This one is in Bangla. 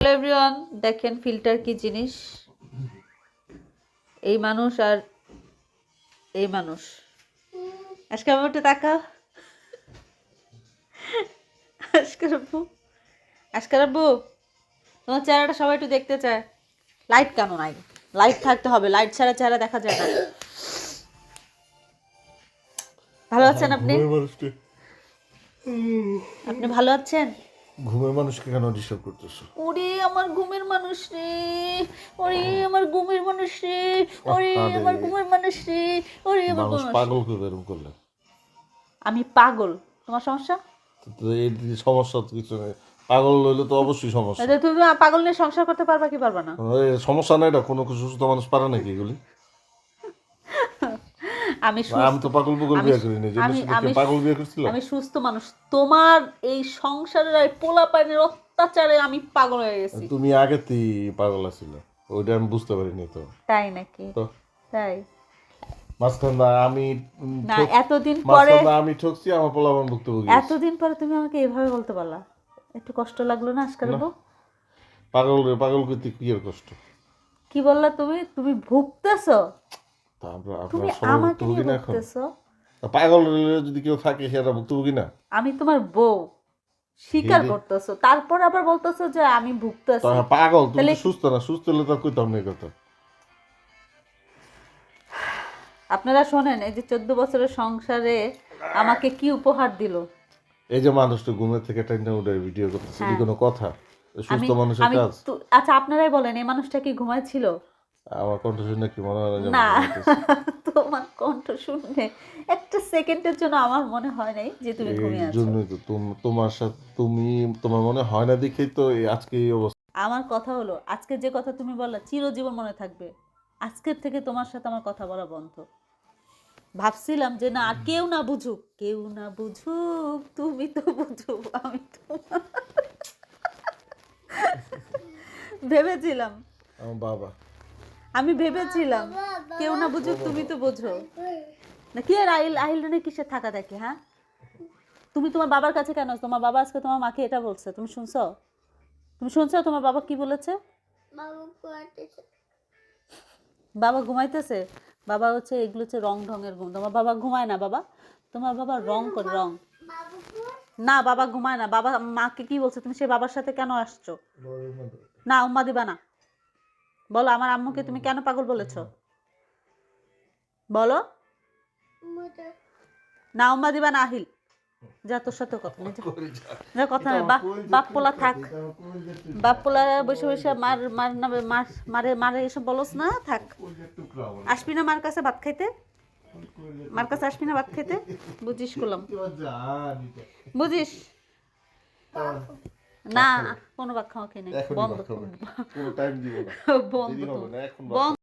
এভরিওয়ান দেখেন ফিল্টার কি জিনিস এই মানুষ আর এই মানুষ আজকে আমার একটু তাকা আজকে আব্বু তোমার চেহারাটা সবাই একটু দেখতে চায় লাইট কেন নাই লাইট থাকতে হবে লাইট ছাড়া চেহারা দেখা যায় না ভালো আছেন আপনি আপনি ভালো আছেন ঘুমের মানুষকে কেন ডিস্টার্ব করতেছো? ওরে আমার ঘুমের মানুষ রে ওরে আমার ঘুমের মানুষ রে ওরে আমার ঘুমের মানুষ রে ওরে আমার মানুষ পাগল করে এরকম করলে? আমি পাগল। তোমার সমস্যা? তো এর সমস্যা তো কিছু নেই। পাগল হইলে তো অবশ্যই সমস্যা। আচ্ছা, তুমি পাগল নিয়ে সংসার করতে পারবা কি পারবা না? এই সমস্যা নাই এটা কোনো কিছু সুস্থ মানুষ পারে নাকি এগুলি? আমি আমি তো পাগল পাগল বিয়ে আমি- সাথে পাগল বিয়ে করছিল আমি সুস্থ মানুষ। তোমার এই সংসারের পোলা অত্যাচারে আমি পাগল হয়ে গেছি। তুমি আগেতেই পাগল আছিল ওইটা আমি বুঝতে পারিনি তো। তাই নাকি? তাই। মাঝখান আমি না এতদিন পরে আমি ঠকছি আমার পোলাপান ভুক্তভোগী এতদিন পরে তুমি আমাকে এভাবে বলতে পারলা? একটু কষ্ট লাগল না আজকাল পাগল পাগল করতে কি কষ্ট? কি বললা তুমি? তুমি ভুগতেছো? তুমি আমাকে নিয়ে না এখন। ভুগতেছো তা পাগল যদি কেউ থাকে সেটা ভুক্তভোগী না। আমি তোমার বউ স্বীকার করতেছো। তারপর আবার বলতেছো যে আমি ভুগতেছি পাগল তুমি সুস্থ না? সুস্থ হলে তো কইতাম না কথা। আপনারা শোনেন এই যে চোদ্দ বছরের সংসারে আমাকে কি উপহার দিল? এই যে মানুষটা ঘুমের থেকে উঠে ভিডিও করতেছে হ্যাঁ। কোনো কথা? সুস্থ মানুষের কাজ? আচ্ছা আপনারাই বলেন এই মানুষটা কি ঘুমাইছিল আমার কণ্ঠ শুনে কি মনে হয় না। তোমার কণ্ঠ শুনে একটা সেকেন্ডের জন্য আমার মনে হয় নাই যে তুমি ঘুমিয়ে আছো। জন্যই তো তোমার সাথে তুমি তোমার মনে হয় না দেখেই তো আজকে এই অবস্থা। আমার কথা হলো আজকে যে কথা তুমি বললা চিরজীবন মনে থাকবে। আজকের থেকে তোমার সাথে আমার কথা বলা বন্ধ। ভাবছিলাম যে না আর কেউ না বুঝুক কেউ না বুঝুক তুমি তো বুঝো আমি তো ভেবেছিলাম। আমার বাবা। আমি ভেবেছিলাম। কেউ না বুঝুক তুমি তো বোঝো। না কি আর আহিল আহিল রানে কিসের থাকা দেখে হ্যাঁ? তুমি তোমার বাবার কাছে কেন তোমার বাবা আজকে তোমার মাকে এটা বলছে তুমি শুনছো? তুমি শুনছো তোমার বাবা কি বলেছে? বাবা ঘুমাইতেছে। বাবা হচ্ছে এগুলো হচ্ছে রং ঢঙের ঘুম। তোমার বাবা ঘুমায় না বাবা? তোমার বাবা রং করে রং। না বাবা ঘুমায় না। বাবা মাকে কি বলছে? তুমি সে বাবার সাথে কেন আসছো? না উম্মা দিবা না। বলো আমার আম্মুকে তুমি কেন পাগল বলেছ? বলো। না উম্মা দিবা না আহিল। যা তোর সাথে কথা। যা। কথা নেই বাপ পোলা থাক। বাপ পোলা বসে বসে মার মার নামে মার মারে মারে এসব বলস না থাক। আসবি না মার কাছে ভাত খাইতে? মার কাছে আসবি না ভাত খাইতে? বুঝিস করলাম বুঝিস? না কোনো ভাত খাওয়া নেই। বন্ধ কোনো টাইম দিব না। বন্ধ